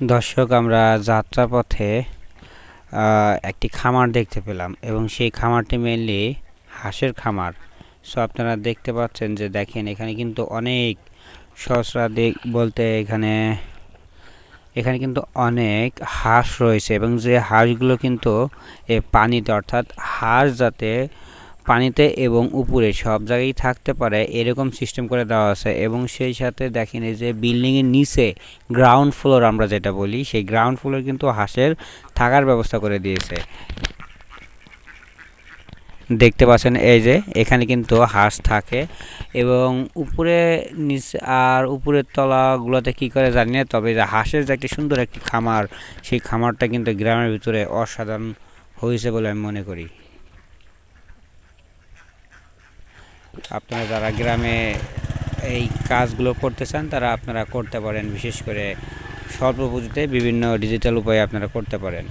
দর্শক, আমরা যাত্রাপথে একটি খামার দেখতে পেলাম এবং সেই খামারটি মেনলি হাঁসের খামার। সো আপনারা দেখতে পাচ্ছেন যে দেখেন এখানে কিন্তু অনেক সহস্রাধিক বলতে এখানে এখানে কিন্তু অনেক হাঁস রয়েছে এবং যে হাঁসগুলো কিন্তু এ পানিতে, অর্থাৎ হাঁস যাতে পানিতে এবং উপরে সব জায়গায় থাকতে পারে এরকম সিস্টেম করে দেওয়া আছে এবং সেই সাথে দেখেন এই যে বিল্ডিংয়ের নিচে গ্রাউন্ড ফ্লোর আমরা যেটা বলি, সেই গ্রাউন্ড ফ্লোর কিন্তু হাঁসের থাকার ব্যবস্থা করে দিয়েছে। দেখতে পাচ্ছেন এই যে এখানে কিন্তু হাঁস থাকে এবং উপরে নিচে আর উপরের তলাগুলোতে কি করে জানি না, তবে যে হাঁসের যে একটি সুন্দর একটি খামার, সেই খামারটা কিন্তু গ্রামের ভিতরে অসাধারণ হয়েছে বলে আমি মনে করি। আপনারা যারা গ্রামে এই কাজগুলো করতে চান, তারা আপনারা করতে পারেন। বিশেষ করে স্বল্প পুঁজিতে বিভিন্ন ডিজিটাল উপায়ে আপনারা করতে পারেন।